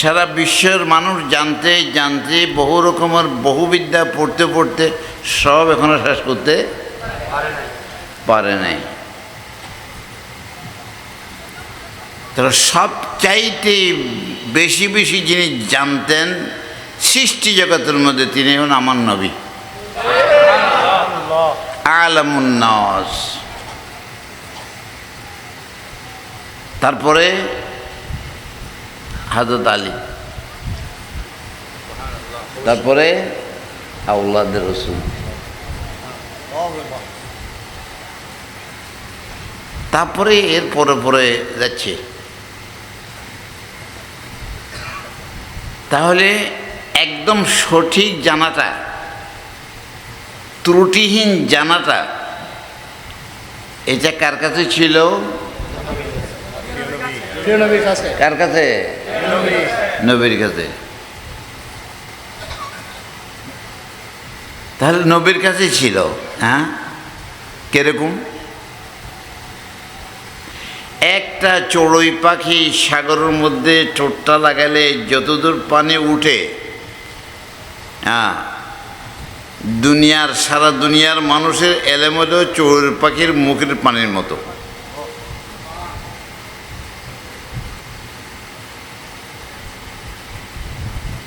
সারা বিশ্বের মানুষ জানতে জানতে বহু রকমের বহুবিদ্যা পড়তে পড়তে সব এখনও শেষ করতে পারে নাই। তাহলে সবচাইতে বেশি বেশি যিনি জানতেন সৃষ্টি জগতের মধ্যে তিনি হন আমার নবী। আলামুন্নাস তারপরে হাজরত আলী। তারপরে আউলাদের রসুল। তারপরে এর পরে পরে যাচ্ছে। তাহলে একদম সঠিক জানাটা ত্রুটিহীন জানাটা এটা কার কাছে ছিল? কার কাছে? নবীর কাছে। তাহলে নবীর কাছে ছিল হ্যাঁ? কীরকম? একটা চড়ুই পাখি সাগরের মধ্যে ঠোঁটটা লাগালে যতদূর পানি উঠে হ্যাঁ দুনিয়ার, সারা দুনিয়ার মানুষের এলেমেলো চড়ুই পাখির মুখের পানির মতো।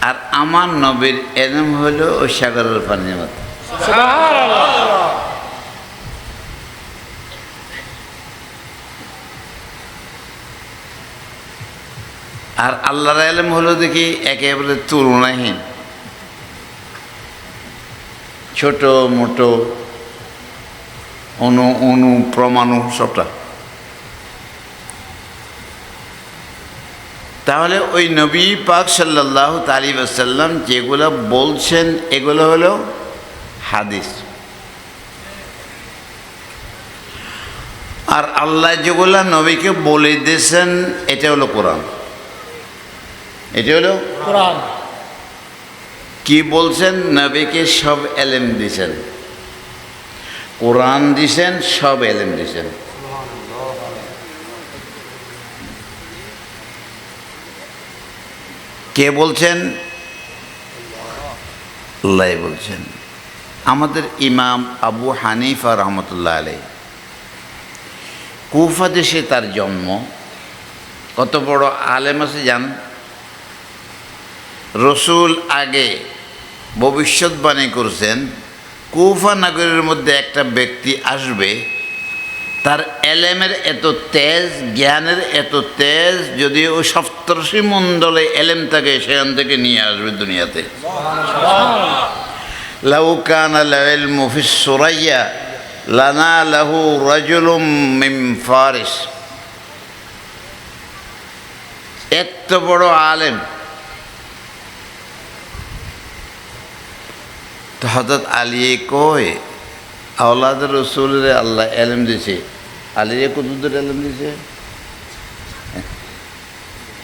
আর আমার নবীর এলেম হলো ওই সাগরের পানির মতো। আর আল্লাহর এলেম হলো দেখি একেবারে তুলনাহীন। ছোট, মোটো, অনু অনু, প্রমাণু সবটা। তাহলে ওই নবী পাক সাল্লাহ তালি আসাল্লাম যেগুলো বলছেন এগুলো হলো হাদিস। আর আল্লাহ যেগুলো নবীকে বলে দিয়েছেন এটা হলো কোরআন। এটা হলো কোরআন। কি বলছেন? নবীকে সব এলেম দিছেন কোরআন দিছেন সব এলেম দিছেন কে বলছেন? আল্লাহ বলছেন, আমাদের ইমাম আবু হানিফা রহমতুল্লাহ আলাই কুফা দেশে তার জন্ম, কত বড় আলেম আছে জান? রসুল আগে ভবিষ্যৎবাণী করছেন, কুফা নগরের মধ্যে একটা ব্যক্তি আসবে, তার এলেমের এত তেজ, জ্ঞানের এত তেজ, যদি ও সপ্তর্ষি মণ্ডলে এলেম থাকে, সেখান থেকে নিয়ে আসবে দুনিয়াতে। লাউকান আল মুফিস সুরাইয়া, লানা লাহু রাজুলুম মিম ফারিস। এত বড় আলেম। তো আলিয়ে কয়, আওলাদ রসুলের আল্লাহ এলেম দিছে। আলিয়ে কতদূর এলেম দিয়েছে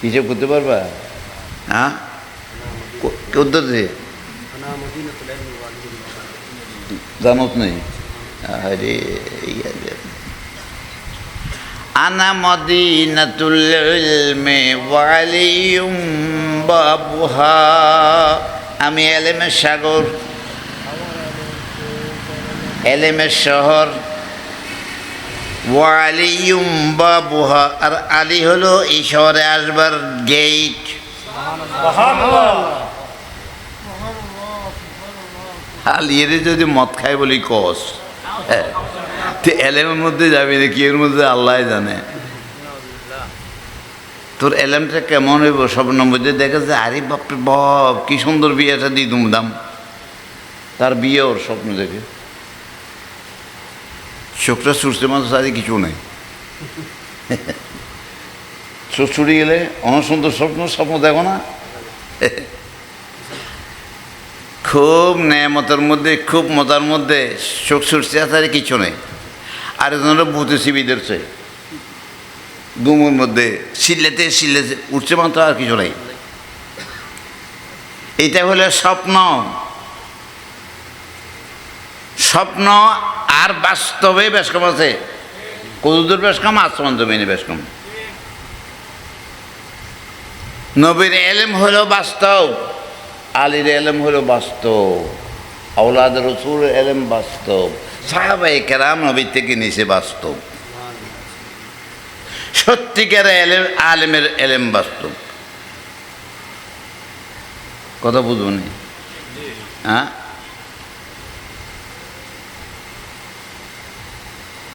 হিসেব করতে পারবা? হ্যাঁ? কদ্দুর দিছে? জানত নেই। আরে আনা মদিনাতুল ইলমি ওয়ালিয়ুম বাবুহা। আমি এলেমের সাগর, এলেমের শহর ওয়ালিয়ুম বাবুহা। আর আলী হলো এই শহরে আসবার গেট আলিয়ে যদি মদ খায় বলি কস। হ্যাঁ। এলেমের মধ্যে যাবি না কি এর মধ্যে আল্লাহ জানে। তোর এলেমটা কেমন হইব? স্বপ্নের মধ্যে দেখে যে আরে বাপরে বাপ, কি সুন্দর বিয়েটা দিই দাম তার বিয়ে ওর স্বপ্ন দেখে। চোখটা ছুটছে মানুষ আরে কিছু নেই। চোখ ছুটে গেলে অনেক সুন্দর স্বপ্ন স্বপ্ন দেখো না? খুব নেয়ামতের মধ্যে, খুব মজার মধ্যে চোখ ছুটছে তার কিছু নেই। আর একজনের ভূতে সিবি ধরছে। গুমের মধ্যে সিলেতে সিলেতে উঠছে মাত্র আর কিছু নেই। এটা হলো স্বপ্ন। স্বপ্ন আর বাস্তবে বেশ কম আছে। কতদূর বেশ কম, আসমান জমিনে বেশ কম। নবীর এলেম হলো বাস্তব, আলীর এলেম হলো বাস্তব আউলাদ রসুল এলেম বাস্তব সাহাবাই কেরাম নবীর থেকে নিচে বাস্তব। সত্যিকার এলেম, আলেমের এলেম বাস্তব। কথা বুঝুন হ্যাঁ?